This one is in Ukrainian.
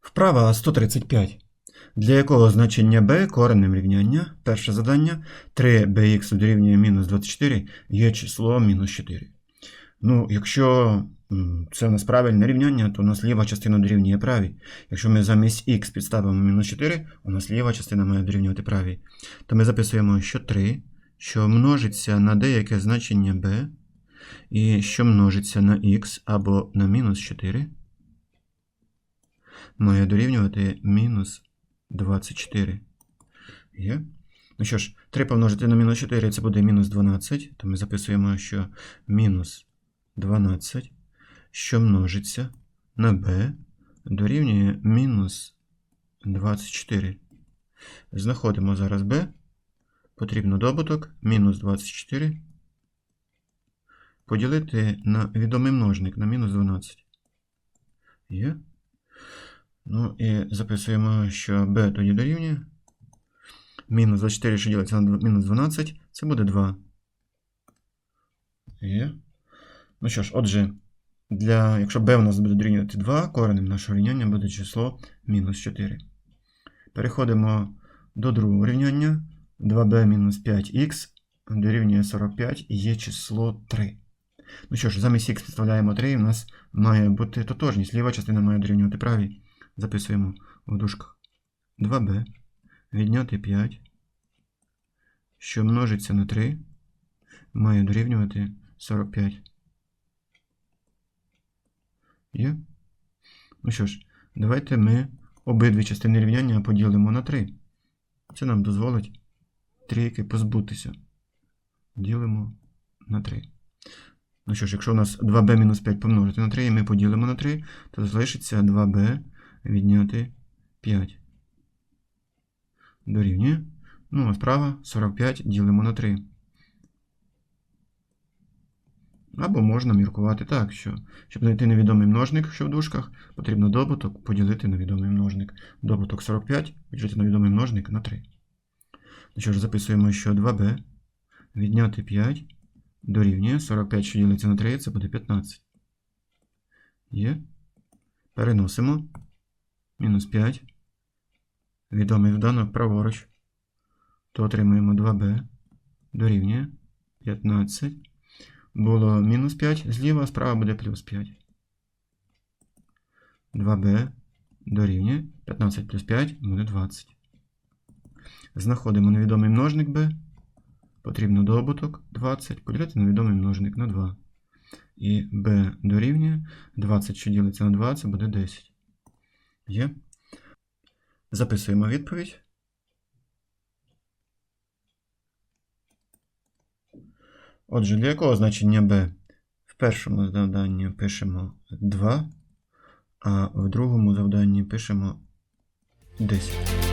Вправа 135. Для якого значення b коренем рівняння, перше завдання, 3bx дорівнює мінус 24 є число мінус 4. Ну, якщо це у нас правильне рівняння, то у нас ліва частина дорівнює правій. Якщо ми замість x підставимо мінус 4, у нас ліва частина має дорівнювати правій. То ми записуємо, що 3, що множиться на деяке значення b, і що множиться на x або на мінус 4 має дорівнювати мінус 24. Є? Ну що ж, 3 помножити на мінус 4 це буде мінус 12. То ми записуємо, що мінус 12, що множиться на b, дорівнює мінус 24. Знаходимо зараз b. Потрібно добуток мінус 24 поділити на відомий множник на мінус 12. Є? Ну і записуємо, що b тоді дорівнює. Мінус 24, що ділиться на мінус 12, це буде 2. Є. Ну що ж, отже, для, якщо b у нас буде дорівнювати 2, коренем нашого рівняння буде число мінус 4. Переходимо до другого рівняння. 2b мінус 5х дорівнює 45 і є число 3. Ну що ж, замість х підставляємо 3, і у нас має бути тотожність. Ліва частина має дорівнювати правій. Записуємо в дужках 2b відняти 5, що множиться на 3, має дорівнювати 45. Є? Ну що ж, давайте ми обидві частини рівняння поділимо на 3. Це нам дозволить трійки позбутися. Ділимо на 3. Ну що ж, якщо у нас 2b-5 помножити на 3, і ми поділимо на 3, то залишиться 2b відняти 5. Дорівнює. Ну, а справа 45 ділимо на 3. Або можна міркувати так, що щоб знайти невідомий множник, що в дужках, потрібно добуток поділити на відомий множник. Добуток 45 поділити на відомий множник на 3. Ну що ж, записуємо, що 2b відняти 5 дорівнює 45, що ділиться на 3, це буде 15. Є. Переносимо. Мінус 5. Відомий доданок праворуч. То отримуємо 2b дорівнює 15. Було мінус 5 зліва, справа буде плюс 5. 2b дорівнює 15 плюс 5 буде 20. Знаходимо невідомий множник b. Потрібно добуток 20 поділити на відомий множник на 2. І b дорівнює 20, що ділиться на 2, це буде 10. Є. Записуємо відповідь. Отже, для якого значення b? В першому завданні пишемо 2, а в другому завданні пишемо 10.